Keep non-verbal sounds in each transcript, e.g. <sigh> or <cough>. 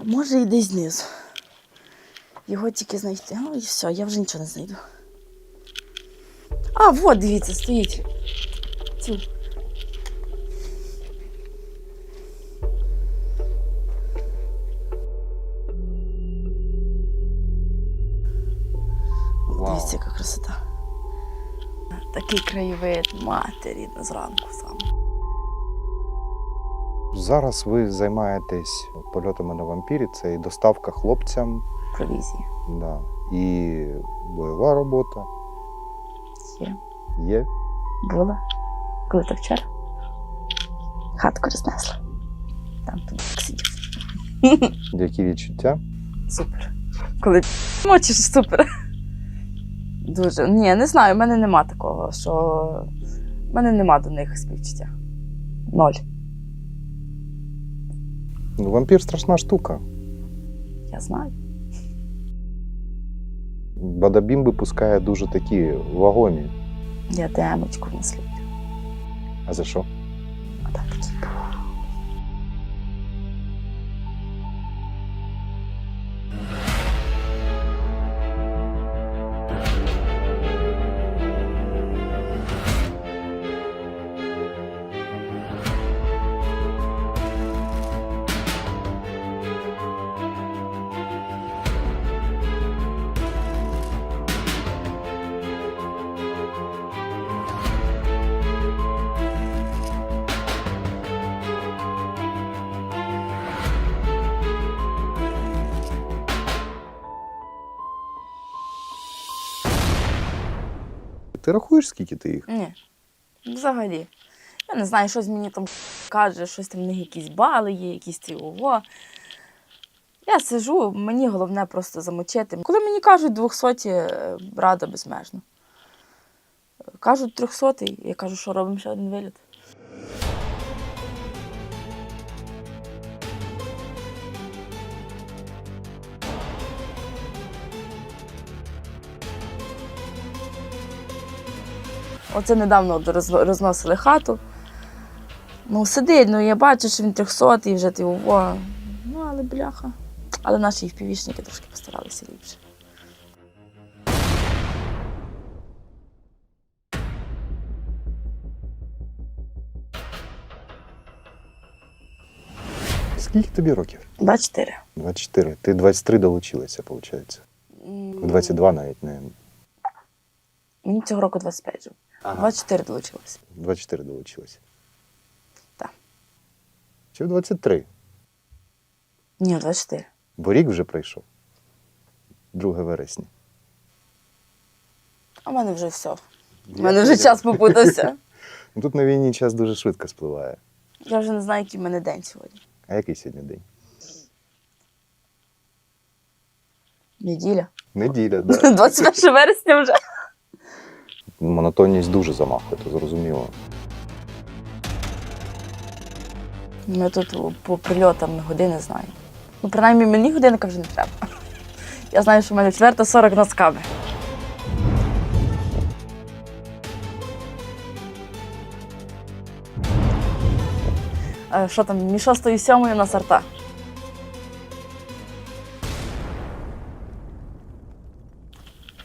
А може і десь знизу. Його тільки знайти. Ну і все, я вже нічого не знайду. А, от, дивіться, стоїть. Цю. Дивіться, яка красота. Такий краєвид, мати рідна зранку саме. Зараз ви займаєтесь польотами на вампірі, це і доставка хлопцям, Провізії. да, і бойова робота Є. є. Була. Коли то вчора. Хатку рознесла. Там тут сидів. <laughs> Які відчуття? Супер. Коли мочиш, супер. Дуже. Ні, не знаю, в мене нема такого, що в мене нема до них співчуття. Ноль. Ну, вампір страшна штука. Я знаю. Бадабім випускає дуже такі вагомі. Я демочку в. А за що? А так Ти рахуєш, скільки ти їх? Ні. Взагалі. Я не знаю, щось мені там каже, щось там в них якісь бали є, якісь ці ого. Я сижу, мені головне просто замочити. Коли мені кажуть 200, е, рада безмежно. Кажуть 300, я кажу, що робимо ще один виліт. Оце недавно розносили хату. Ну, сидить, ну я бачу, що він 300 і вже ти ого. Ну, але бляха. Але наші впівішники трошки постаралися ліпше. Скільки тобі років? 24. 24. Ти 23 долучилася, виходить. В 22 навіть не. Мені цього року 25 вже. 24 долучилося. 24 долучилася. Так. Чи в 23? Ні, 24. Бо рік вже прийшов. 2 вересня. А в мене вже все. У мене вже час попутався. <laughs> Ну, Тут на війні час дуже швидко спливає. Я вже не знаю, який в мене день сьогодні. А який сьогодні день? Неділя. Неділя, <laughs> да. 21 вересня вже. Монотонність дуже замахує, то зрозуміло. Ми тут по прильотам години знаємо. Ну, принаймні, мені годинника вже не треба. Я знаю, що в мене 4.40 на скаби. Е, Що там, між 6 і 7 на сорта.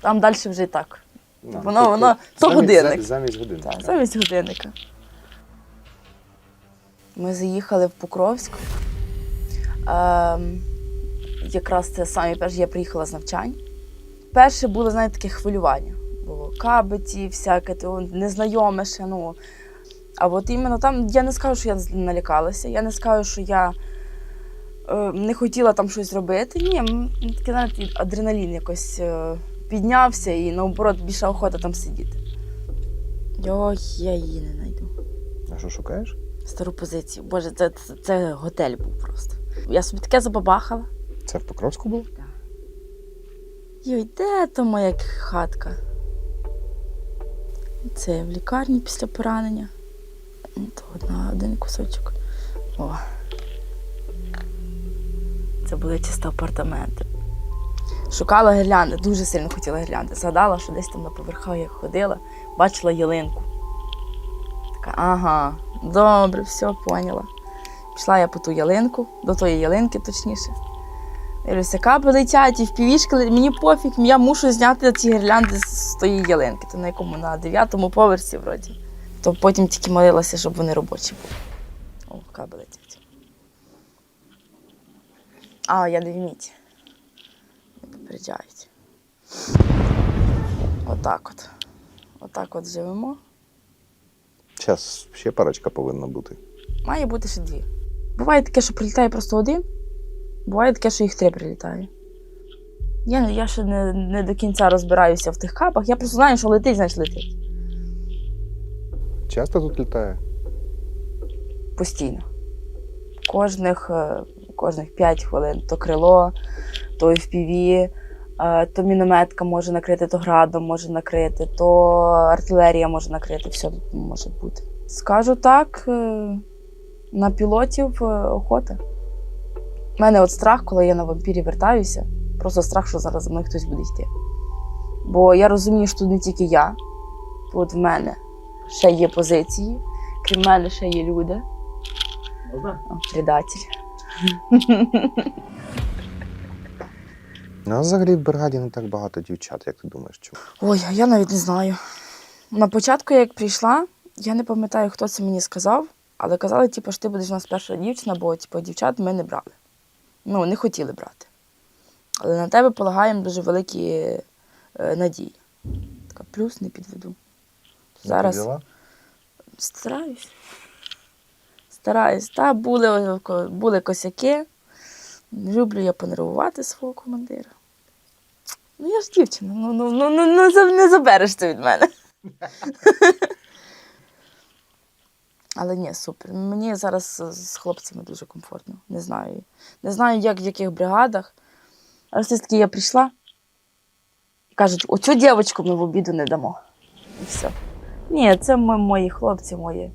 Там далі вже і так. Ну, Воно- тобто воно- то замість- годинник. Замість годинника. Так, замість годинника. Ми заїхали в Покровськ. Ем, якраз це самі перші, я приїхала з навчань. Перше було, знаєте, таке хвилювання. Було кабиті, всяке, то незнайоме ще. Ну. А от іменно там я не скажу, що я налякалася, я не скажу, що я е, не хотіла там щось робити. Ні, такий, знаєте, адреналін якось е, піднявся і наоборот більше охота там сидіти. Ой, я її не знайду. А що шукаєш? Стару позицію. Боже, це, це, це готель був просто. Я собі таке забабахала. Це в Покровську було? Йой, де то моя хатка? Це в лікарні після поранення. Ну, То одна, один кусочок. О. Це були чисто апартаменти. Шукала гірлянди, дуже сильно хотіла гірлянди. Згадала, що десь там на поверхах я ходила, бачила ялинку. Така, ага, добре, все, поняла. Пішла я по ту ялинку, до тої ялинки точніше. Дивлюся, капи летять і в півішки, мені пофіг, я мушу зняти ці гірлянди з тої ялинки, то на якому на дев'ятому поверсі вроді. То потім тільки молилася, щоб вони робочі були. О, каби летять. А, я не. Не попереджають. Отак от. Отак от живемо. Зараз ще парочка повинна бути. Має бути ще дві. Буває таке, що прилітає просто один, буває таке, що їх три прилітає. Я, я ще не, не до кінця розбираюся в тих капах. Я просто знаю, що летить, значить летить. Часто тут літає? Постійно. Кожних, е, кожних 5 хвилин то крило, то FPV, е, то мінометка може накрити, то градом може накрити, то артилерія може накрити, все може бути. Скажу так, е, на пілотів е, охота. У мене от страх, коли я на вампірі вертаюся, просто страх, що зараз за мною хтось буде йти. Бо я розумію, що тут не тільки я, тут в мене ще є позиції, крім мене ще є люди. О, предатель. Ну, а взагалі в бригаді не так багато дівчат, як ти думаєш, чому? Ой, я навіть не знаю. На початку, як прийшла, я не пам'ятаю, хто це мені сказав, але казали, типу, що ти будеш у нас перша дівчина, бо типу, дівчат ми не брали. Ну, не хотіли брати. Але на тебе полагаємо дуже великі е, надії. Така плюс не підведу. Зараз Підвела? стараюсь. Стараюсь. Та були, були косяки. Люблю я понервувати свого командира. Ну, я ж дівчина, ну, ну, ну, ну, ну не забереш це від мене. <laughs> Але ні, супер. Мені зараз з хлопцями дуже комфортно. Не знаю. Не знаю, як в яких бригадах. Але все таки я прийшла і кажуть, оцю дівчинку ми в обіду не дамо. І все. Ні, це ми, мої хлопці мої.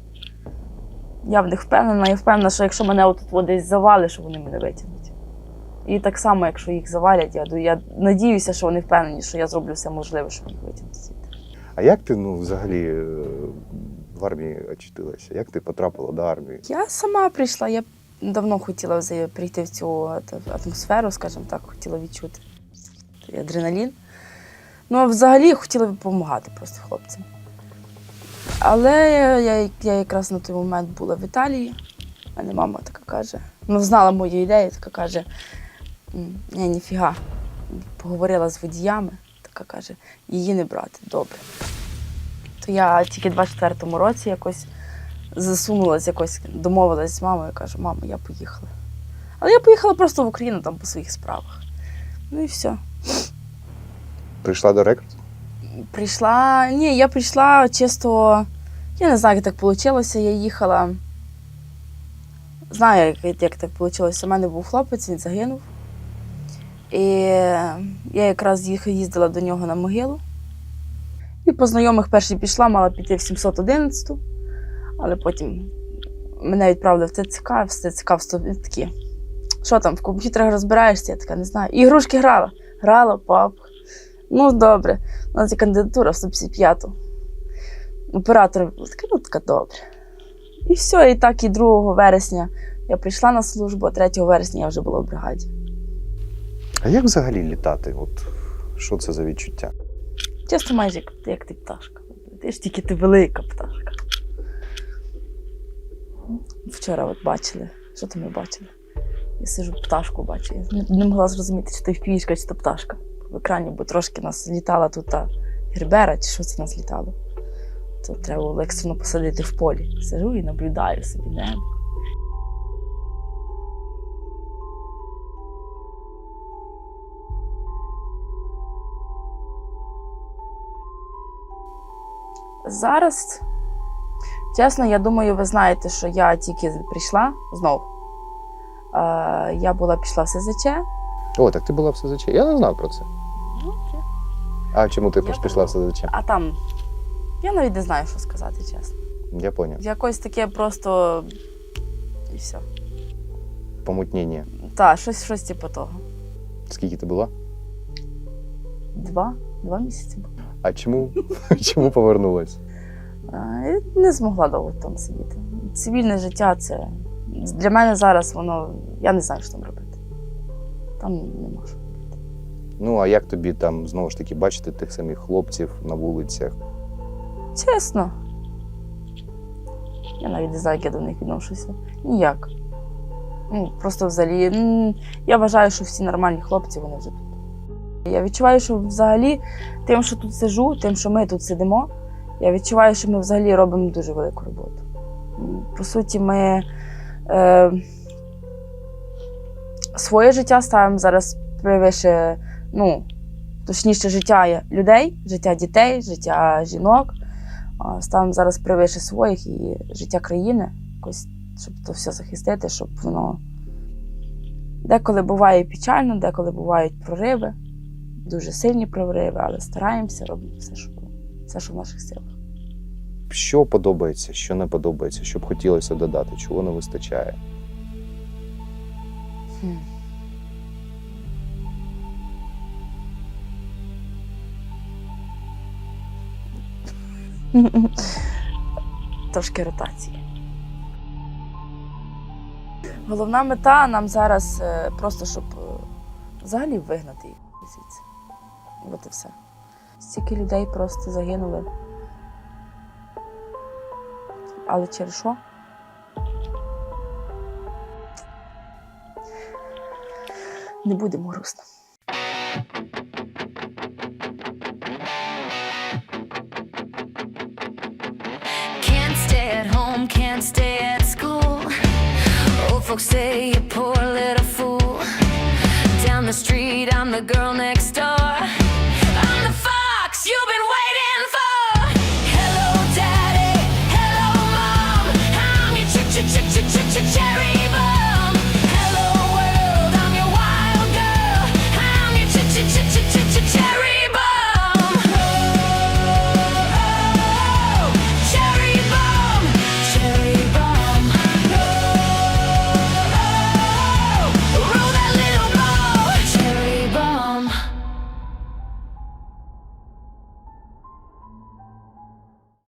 Я в них впевнена і впевнена, що якщо мене отут от десь завалить, що вони мене витягнуть. І так само, якщо їх завалять, я, я надіюся, що вони впевнені, що я зроблю все можливе, щоб їх витягнути звідти. А як ти ну, взагалі е, в армії очутилася? Як ти потрапила до армії? Я сама прийшла, я давно хотіла прийти в цю атмосферу, скажімо так, хотіла відчути адреналін. Ну, а взагалі я хотіла допомагати просто хлопцям. Але я, я, я якраз на той момент була в Італії. У мене мама така каже, ну, знала мою ідею, така каже: «М, ні, ніфіга. Поговорила з водіями, така каже, її не брати, добре. То я тільки в 24-му році якось засунулась якось, домовилась з мамою, кажу, мамо, я поїхала. Але я поїхала просто в Україну там по своїх справах. Ну і все. Прийшла до рекруту? Прийшла. Ні, я прийшла чисто. Я не знаю, як так вийшло. Я їхала. Знаю, як, як так вийшло. У мене був хлопець, він загинув. І я якраз їздила до нього на могилу. І по знайомих перший пішла, мала піти в 711, але потім мене відправили в ТЦК, в ТЦК вступ- такі. Що там, в комп'ютерах розбираєшся? Я така не знаю. Ігрушки грала. Грала, пап. Ну, добре. У нас є кандидатура в 155-ту. Оператор така, ну така добре. І все, і так, і 2 вересня я прийшла на службу, а 3 вересня я вже була в бригаді. А як взагалі літати? От що це за відчуття? Чесно, майже як, як ти пташка. Ти ж тільки ти велика пташка. Вчора от бачили. Що там ми бачили? Я сижу, пташку бачу. Я не, могла зрозуміти, чи то пішка, чи то пташка. В екрані, бо трошки нас літала тут та гербера, чи що це нас літало. То треба було екстрено посадити в полі. Сижу і наблюдаю собі небо. Зараз, чесно, я думаю, ви знаєте, що я тільки прийшла знов. Е, я була пішла в СЗЧ. О, так ти була в СЗЧ. Я не знав про це. А чому ти Я пішла в СЗЧ? А там я навіть не знаю, що сказати, чесно. Я поняв. Якось таке просто і все. Помутнення. Так, щось, щось типу того. Скільки ти була? Два? Два місяці. А чому, <laughs> чому повернулась? Не змогла довго там сидіти. Цивільне життя це для мене зараз воно. Я не знаю, що там робити. там нема що. Ну а як тобі там знову ж таки бачити тих самих хлопців на вулицях? Чесно. Я навіть не знаю, як я до них відношуся. Ніяк. Ну, просто взагалі. Я вважаю, що всі нормальні хлопці, вони вже тут. Я відчуваю, що взагалі тим, що тут сижу, тим, що ми тут сидимо, я відчуваю, що ми взагалі робимо дуже велику роботу. По суті, ми е, своє життя ставимо зараз превише, ну, точніше, життя людей, життя дітей, життя жінок. Ставимо зараз превише своїх і життя країни, якось, щоб то все захистити, щоб воно деколи буває печально, деколи бувають прориви, дуже сильні прориви, але стараємося, робимо все, що, все, що в наших силах. Що подобається, що не подобається, що б хотілося додати, чого не вистачає? Хм. <laughs> Трошки ротації. Головна мета нам зараз е, просто, щоб е, взагалі вигнати їх звідси. От і все. Стільки людей просто загинули. Але через що? Не будемо грустно. Folks say you poor little fool. Down the street, I'm the girl next